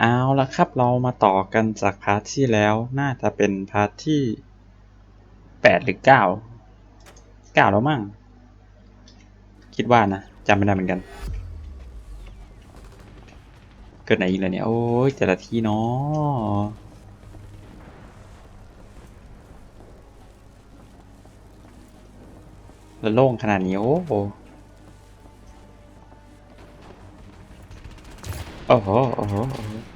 เอาละครับเรามาต่อกันจากพาร์ทที่แล้วน่าจะเป็นพาร์ทที่แปดหรือเก้าเก้าแล้วมั้งคิดว่านะจำไม่ได้เหมือนกัน เกิดไหนอีกเลยเนี่ย โอ้ยแต่ละที่เนาะแล้วโล่งขนาดนี้ โอ้โหโอ้โหโอ้โหโอ้โห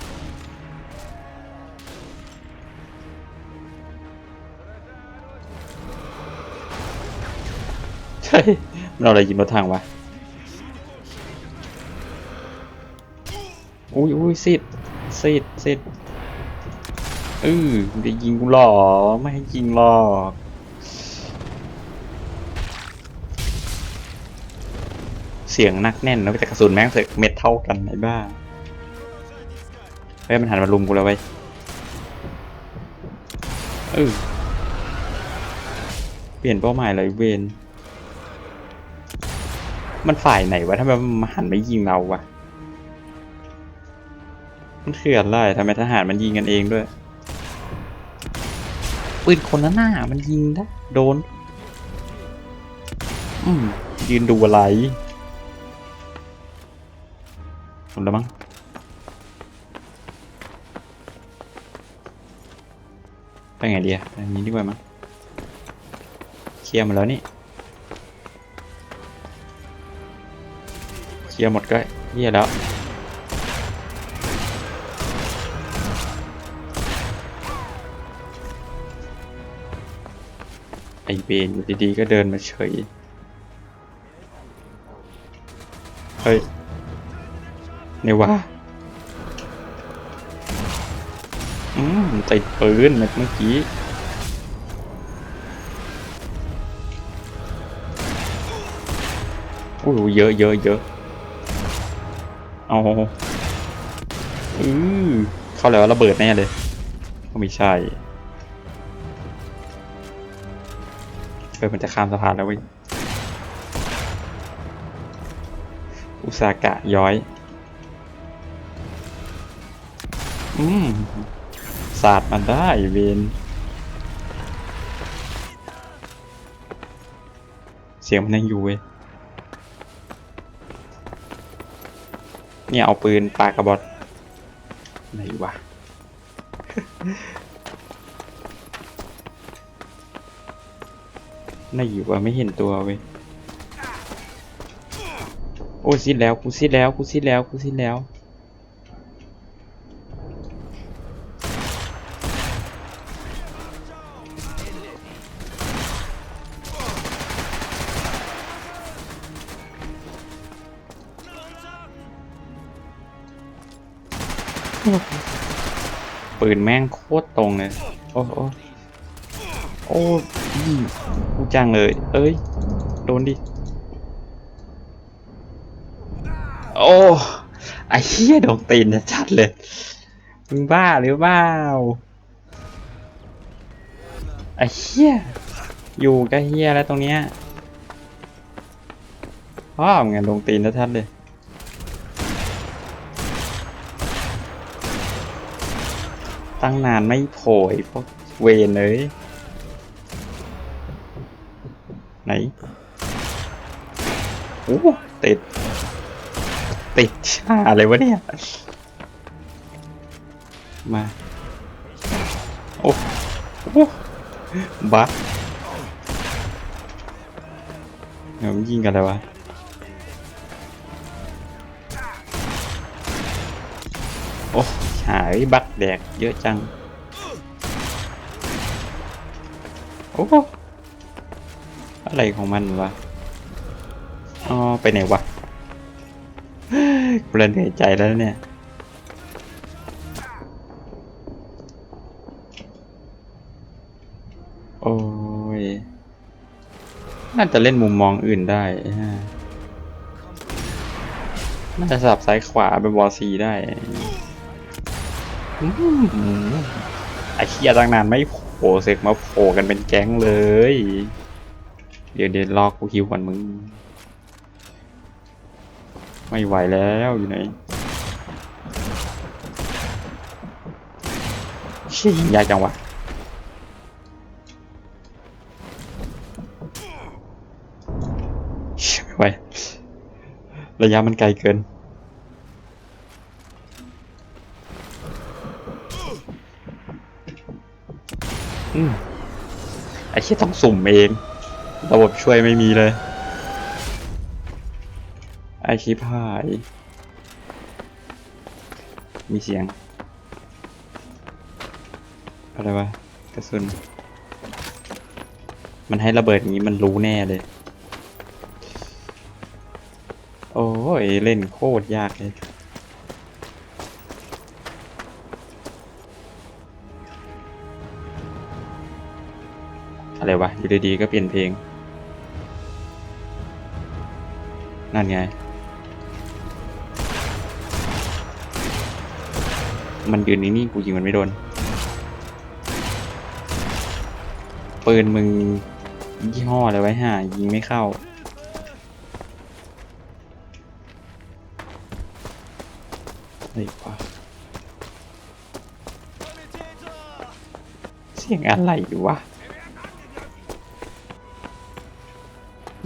ช่เราอะไรยิงรถทางวะ อุ้ยอุ้ยซิดซิดซิดเออไจะยิงกูหลอไม่ให้ยิงหลอกเสียงนักแน่นแล้วแต่กระสุนแม่งเสกเม็ดเท่ากันไอ้บ้า เฮ้ยมันหันมาลุมกูแล้วไปเออเปลี่ยนเป้าหมายเลยเวน มันฝ่ายไหนวะทำไมมันหันไมายิงเราวะมันเคืออะไรทำไมทหารมันยิงกันเองด้วยปืนคนละหน้ามันยิงได้โดน อืมยืนดูอะไรหมดแล้วมั้งไปไงดีอะอย่างนี้ดีกว่ามั้งเคลียร์มดแล้วนี่ ลียร์หมดก็เยี่ยแล้ว ไอเบนอยู่ดีๆก็เดินมาเฉย เฮ้ยเนี่ยวะอืมติดปืนเมื่อกี้โอ้เยอะเยอะเยอะ เอาอือเข้าแล้วระเบิดแน่เลยไม่ใช่เออมันจะข้ามสะพานแล้วเว้ยอุสากะย้อย อืมศาสตร์มันได้เวนเสียงมันยังอยู่เว้ย เนี่ยเอาปืนปากระบอกไหนวะไหนอยู่วะไม่เห็นตัวเว้ยโอ้ยซิดแล้วกูซิดแล้วกูซิดแล้วกูซิดแล้ว ปืนแม่งโคตรตรงเลย โอ้โอ้โอ้ยกูจังเลย เอ้ย โดนดิ โอ้ไอ้เหี้ยโดนตีนชัดเลย มึงบ้าหรือเปล่า ไอ้เหี้ย อยู่กับเหี้ยแล้วตรงเนี้ยพ่อมึงอะโดนตีนชัดเลย ตั้งนานไม่โผล่พวกเวนเลย ไหนโอ้ติด ติดชาอะไรวะเนี่ย มา โอ้โอ้บักเดี๋ยวมันยิงกันเลยวะโอ้ หายบักแดกเยอะจัง โอ้อะไรของมันวะอ๋อไปไหนวะกูเริ่มเหนื่อยใจแล้วเนี่ยโอ้ย น่าจะเล่นมุมมองอื่นได้ น่าจะสับซ้ายขวาเป็นวอลซีได้ ไอ้เคียตั้งนานไม่โผล่เสกมาโผล่กันเป็นแก๊งเลย เดี๋ยวเดี๋ยวรอกูฮิวก่อนมึง ไม่ไหวแล้วอยู่ไหนชี้ยากจังวะไม่ไหวระยะมันไกลเกิน อไอ้ที่ต้องสุ่มเอง ระบบช่วยไม่มีเลย ไอชิพหาย มีเสียง อะไรวะ กระสุน มันให้ระเบิดนี้มันรู้แน่เลย โอ้ย เล่นโคตรยากเลย อะไรวะอยู่ดีๆก็เปลี่ยนเพลง นั่นไง มันยืนนิ่งๆกูยิงมันไม่โดน ปืนมึงยี่ห้ออะไรไว้ห่ายิงไม่เข้าเฮ้ยวะเสียงอะไรอยู่วะ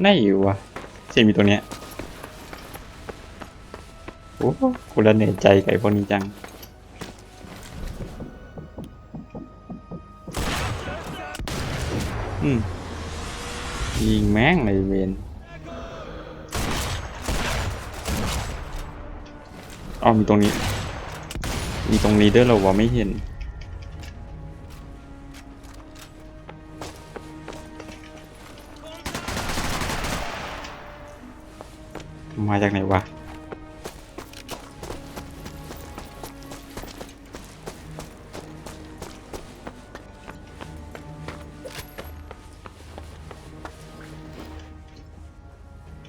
ไหนอยู่วะเสียงมีตัวเนี้ยโอ้โหกูละเหนื่อยใจไอ้พวกนี้จัง อืมยิงแม่งเลยเวนอ๋อมีตรงนี้ มีตรงนี้ด้วยเหรอวะไม่เห็น มาจากไหนวะ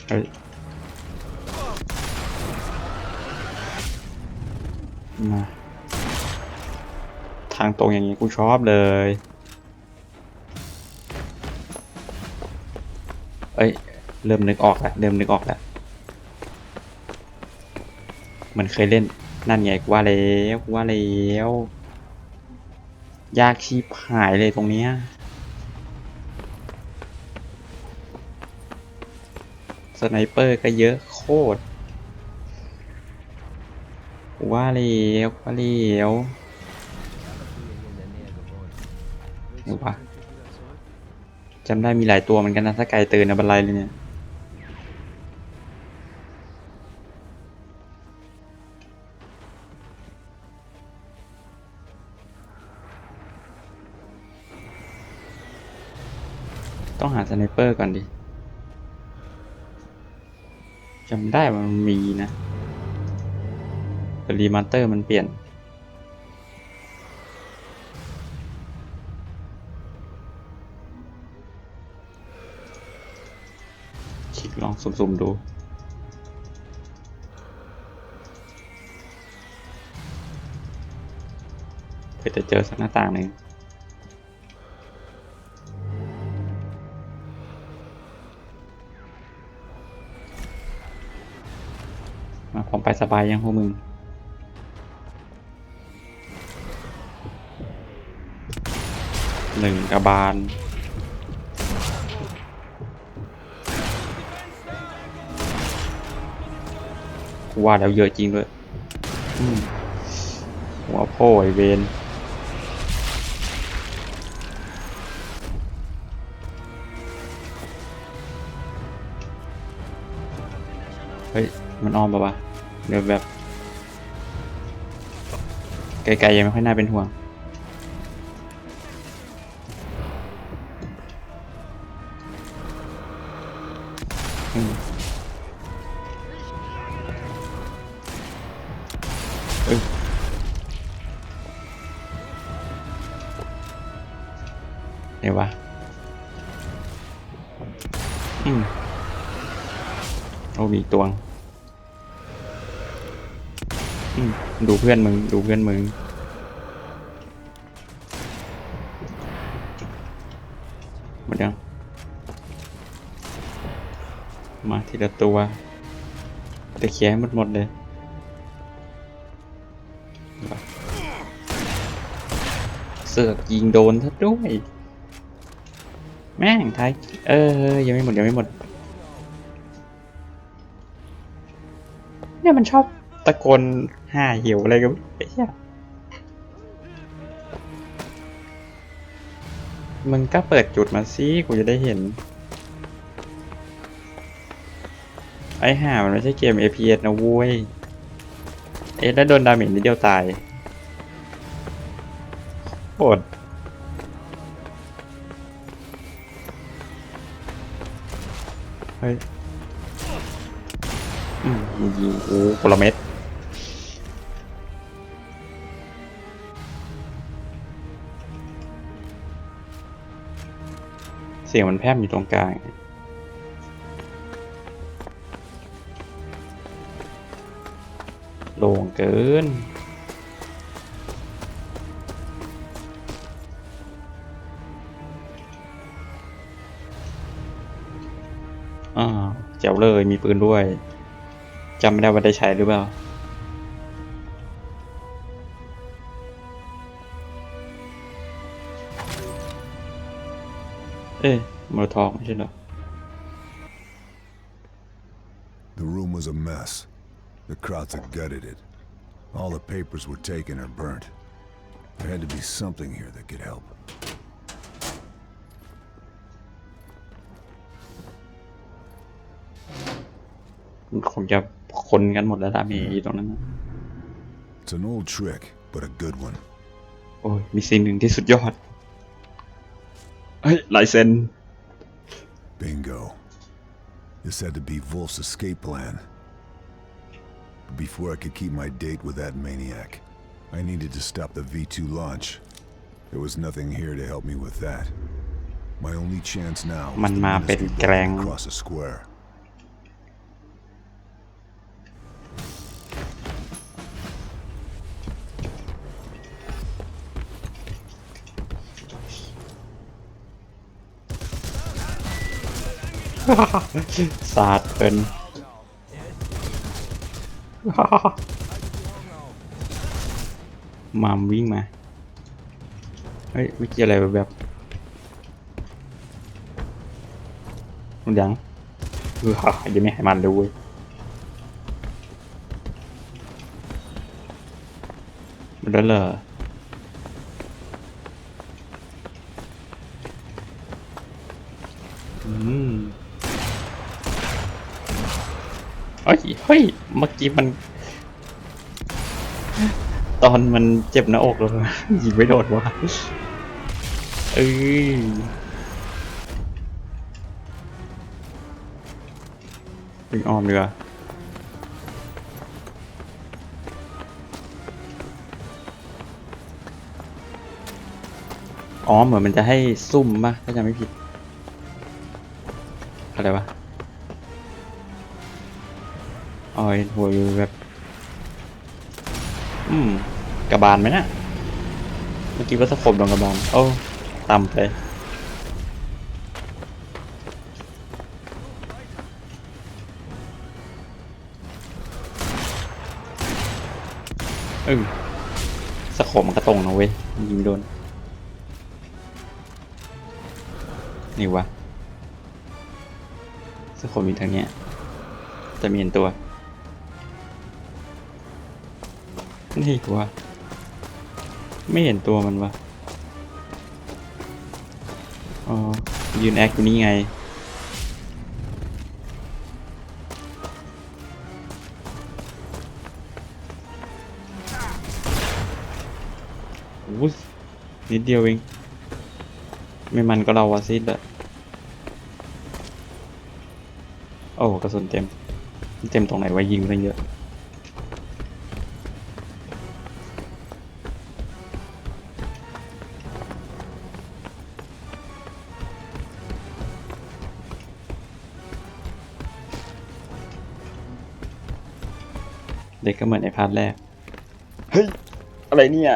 เฮ้ยมาทางตรงอย่างนี้กูชอบเลย เอ้ย เริ่มนึกออกแล้ว เริ่มนึกออกแล้ว มือนเคยเล่นนั่นไงกูว่าแล้วกูว่าแล้วยากชีพหายเลยตรงเนี้ยสไนเปอร์ก็เยอะโคตรว่าแล้วว่าแล้วหรือวะจำได้มีหลายตัวเหมือนกันนะ ถ้าไกลตือนนะบันไลเลยเนี่ย ต้องหาสไนเปอร์ก่อนดิจำได้มันมีนะแต่รีมาสเตอร์มันเปลี่ยน คลิกลองสุ่มๆดูเพื่อจะเจอสักหน้าต่างหนึ่ง สบายยังพวกมึง หนึ่งกระบาลว่าแล้วเยอะจริงด้วยอืมหัวโพ่ไอเวนเฮ้ย มันอ้อมปะวะ เดี๋ยวแบบไกลๆยังไม่ค่อยน่าเป็นห่วงอืมเอ้ยเดี๋ยววะ อืม โอ้มีตัวง ดูเพื่อนมึง ดูเพื่อนมึง หมดยัง มาทีละตัว แต่เคลียให้หมดหมดเลยเสือกยิงโดนซะด้วย แม่งไทย เออ ยังไม่หมด ยังไม่หมด เนี่ยมันชอบ ตะโกนห่าเหี่ยวอะไรกันไอ้เหี้ยมึงก็เปิดจุดมาสิกูจะได้เห็น ไอ้ห่ามันไม่ใช่เกม APS นะเว้ย เอ๊ะแล้วโดนดาเมจนิดเดียวตายโคตรเฮ้ย อืมยิงโอ้คนละเม็ด เสียงมันแพร่มอยู่ตรงกลาง โล่งเกิน อ่าเจ๋วเลยมีปืนด้วยจำไม่ได้ว่าได้ใช้หรือเปล่า เอ๊ะมอลทองไม่ใช่เหรอ The room was a mess. The Krauts had gutted it. All the papers were taken or burnt. There had to be something here that could help. คงจะคนกันหมดแล้วล่ะมีอยู่ตรงนั้นนะ It's an old trick, but a good one. โอ้ย มีสิ่งหนึ่งที่สุดยอด เฮ้ยลายเซ็น Bingo. This had to be Wolf's escape plan. But before I could keep my date with that maniac, I needed to stop the V2 launch. There was nothing here to help me with that. My only chance now มั was น the มาเป็น Ministry แกรง building across the square. สาดเป็นมามวิ่งมา เฮ้ยวิกิอะไรแบบแบบมันยังเออยังไม่ให้มันเลยเว้ยมันแล้วเหรอม เฮ้ยเฮ้ยเมื่อกี้มัน ตอนมันเจ็บหน้าอกแล้วยิงไม่โดนวะเอ้ยวิ่งอ้อมดีกว่าอ๋อเหมือนมันจะให้ซุ่มป่ะถ้าจำไม่ผิด อะไรวะ อ๋อเห็นหัวอยู่แบบอืมกระบาลไหมนะเมื่อกี้ว่าสะคมโดนกระบาลโอ้ต่ำไปเออสะโคมมันก็ตรงนะเว้ยยิงโดน นี่วะสะโคมอยู่ทางเนี้ย จะมีเห็นตัว นี่วะไม่เห็นตัวมันวะอ๋อ ยืนแอคอยู่นี่ไง โอ้นิดเดียวเอง ไม่มันก็เราวาซิดอะโอ้กระสุนเต็ม เต็มตรงไหนวะยิงไปตั้งเยอะ เด็กก็เหมือนในพาร์ทแรก เฮ้ย อะไรเนี่ย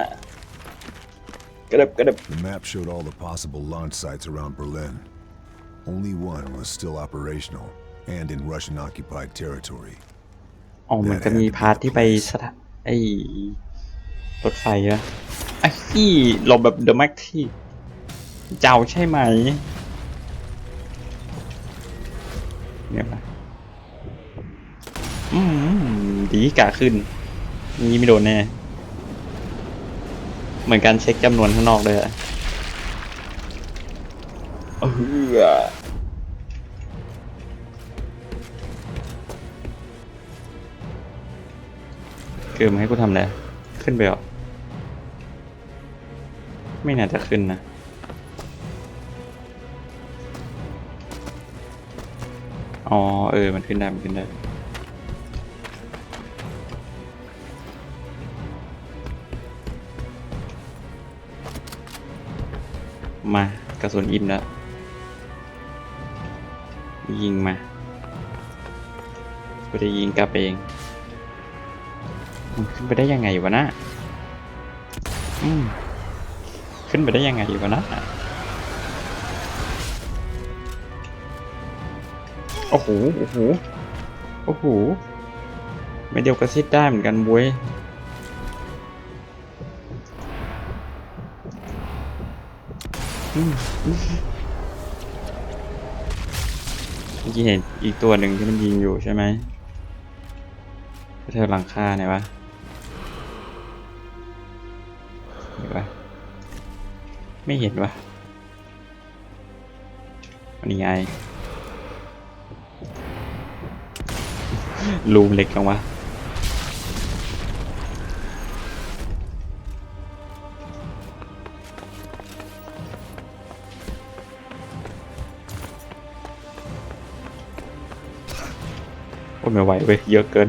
กระดับกระดับ The map showed all the possible launch sites around Berlin. Only one was still operational and in Russian occupied territory. อ๋อเหมือนจะมีพาร์ทที่ไปสถานไอ้รถไฟอะไอ้ที่หลบแบบเดอะแม็กที่เจ้าใช่ไหมเนี่ยนะอืม ดีกะขึ้น นี่ไม่โดนแน่ เหมือนการเช็คจำนวนข้างนอกเลยอะเออคือมให้กูทำอะไรขึ้นไปหรอ ไม่น่าจะขึ้นนะอ๋อเออ มันขึ้นได้ มันขึ้นได้ มากระสุนอิ่มแล้ว ยิงมากูจะยิงกลับเองมันขึ้นไปได้ยังไงวะนะอืมขึ้นไปได้ยังไงวะนะโอ้โหโอ้โหโอ้โหไม่เดียวกระซิดได้เหมือนกันบุ้ย เมื่อกี้เห็นอีกตัวหนึ่งที่มันยิงอยู่ใช่ไหมแถวหลังคาเนี่ยวะเห็นปะไม่เห็นวะอันนี้ไงรูมเล็กจังวะ ไม่ไหวเว้ยเยอะเกิน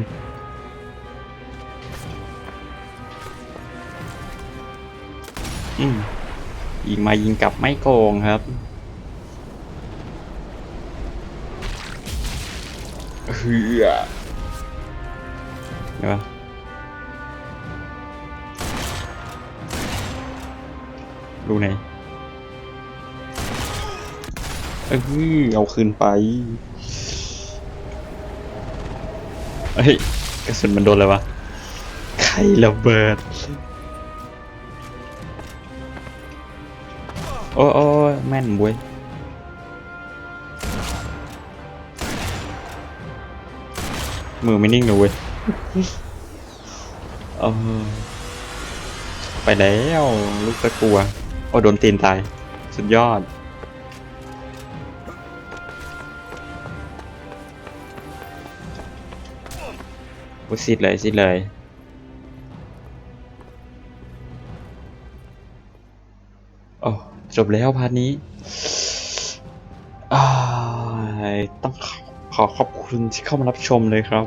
อืมยิงมายิงกลับไม่โกงครับเฮือเดี๋ยวดูไหนเออเอาคืนไป เฮ้ยกระสุนมันโดนอะไรวะไข่ระเบิด โอ้โอ้แม่นบวยมือไม่นิ่งเลยเว้ยเออไปแล้ว ลูกตะกัว โอ้โดนตีนตาย สุดยอด อ้สิดเลยสิเลย โอ้จบแล้วพาร์ทนี้ต้องขอขอบคุณที่เข้ามารับชมเลยครับ